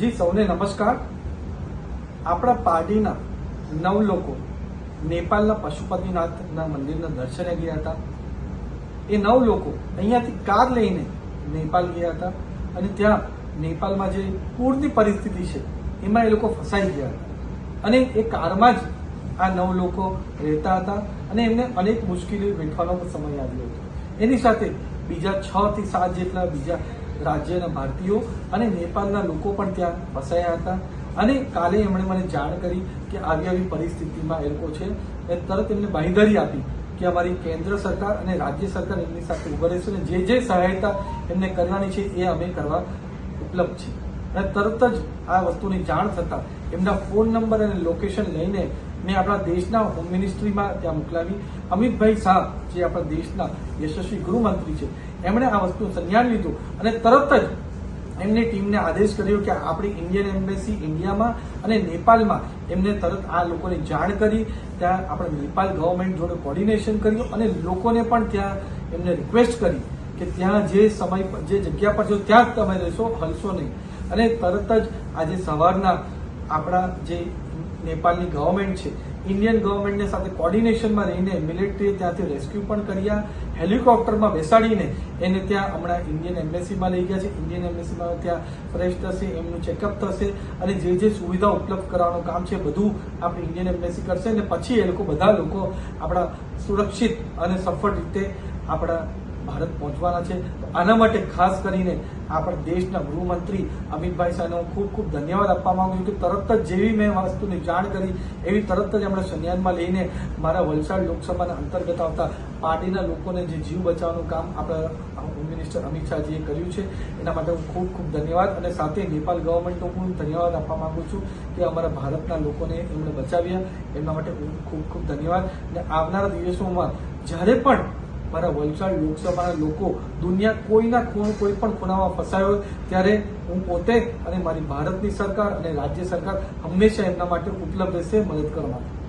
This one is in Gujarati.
જી, સૌને નમસ્કાર. આપણા પાર્ટીના નવ લોકો નેપાળના પશુપતિનાથના મંદિરના દર્શને ગયા હતા. એ નવ લોકો અહીંયાથી કાર લઈને નેપાળ ગયા હતા અને ત્યાં નેપાળમાં જે પૂરની પરિસ્થિતિ છે, એમાં એ લોકો ફસાઈ ગયા હતા. અને એ કારમાં જ આ નવ લોકો રહેતા હતા અને એમને અનેક મુશ્કેલીઓ વેઠવાનો પણ સમય આવ્યો હતો. એની સાથે બીજા છ થી સાત જેટલા બીજા રાજ્યના ભારતીયો અને નેપાળના લોકો પણ ત્યાં ફસાયા હતા. અને કાલે એમણે મને જાણ કરી કે આવી આવી પરિસ્થિતિમાં એ લોકો છે એ તરત એમને બાંયધરી આપી કે અમારી કેન્દ્ર સરકાર અને રાજ્ય સરકાર એમની સાથે ઊભા રહેશે અને જે જે સહાયતા એમને કરવાની છે એ અમે કરવા ઉપલબ્ધ છે અને તરત જ આ વસ્તુની જાણ થતાં એમના ફોન નંબર અને લોકેશન લઈને મેં આપણા દેશના હોમ મિનિસ્ટ્રીમાં ત્યાં મોકલાવી. અમિતભાઈ શાહ, જે આપણા દેશના યશસ્વી ગૃહમંત્રી છે, એમણે આ વસ્તુ સંજ્ઞાન લીધું અને તરત જ એમની ટીમને આદેશ કર્યો કે આપણી ઇન્ડિયન એમ્બેસી ઇન્ડિયામાં અને નેપાળમાં એમને તરત આ લોકોને જાણ કરી. ત્યાં આપણે નેપાળ ગવર્મેન્ટ જોડે કોર્ડિનેશન કર્યું અને લોકોને પણ ત્યાં એમને રિક્વેસ્ટ કરી કે ત્યાં જે સમય, જે જગ્યા પર છો, ત્યાં જ તમે રહેશો, હલશો નહીં. અને તરત જ આજે સવારના આપણા જે નેપાળની ગવર્મેન્ટ છે ઇન્ડિયન ગવર્મેન્ટને સાથે કોર્ડિનેશનમાં રહીને મિલિટરીએ ત્યાંથી રેસ્ક્યુ પણ કર્યા હેલિકોપ્ટરમાં બેસાડીને એને ત્યાં હમણાં ઇન્ડિયન એમ્બેસીમાં લઈ ગયા છે. ઇન્ડિયન એમ્બેસીમાં ત્યાં ફ્રેશ થશે, એમનું ચેકઅપ થશે અને જે જે સુવિધા ઉપલબ્ધ કરાવવાનું કામ છે બધું આપણે ઇન્ડિયન એમ્બેસી કરશે અને પછી એ લોકો બધા લોકો આપણા સુરક્ષિત અને સફળ રીતે આપણા ભારત પહોંચવાના છે. આના માટે ખાસ કરીને આપણા દેશના ગૃહમંત્રી અમિતભાઈ શાહને હું ખૂબ ખૂબ ધન્યવાદ આપવા માંગુ છું કે તરત જ જેવી મેં વસ્તુની જાણ કરી, એવી તરત જ એમણે સંજ્ઞાનમાં લઈને મારા વલસાડ લોકસભાના અંતર્ગત આવતા પાર્ટીના લોકોને જે જીવ બચાવવાનું કામ આપણા હોમ મિનિસ્ટર અમિત શાહજીએ કર્યું છે, એના માટે હું ખૂબ ખૂબ ધન્યવાદ. અને સાથે નેપાલ ગવર્મેન્ટનો પણ ધન્યવાદ આપવા માંગુ છું કે અમારા ભારતના લોકોને એમણે બચાવ્યા. એમના માટે હું ખૂબ ખૂબ ધન્યવાદ. અને આવનારા દિવસોમાં જ્યારે પણ મારા વલસાડ લોકસભાના લોકો દુનિયા કોઈના ખૂણ કોઈ પણ ખૂણામાં ફસાયો ત્યારે હું પોતે અને મારી ભારતની સરકાર અને રાજ્ય સરકાર હંમેશા એમના માટે ઉપલબ્ધ રહેશે મદદ કરવા માટે.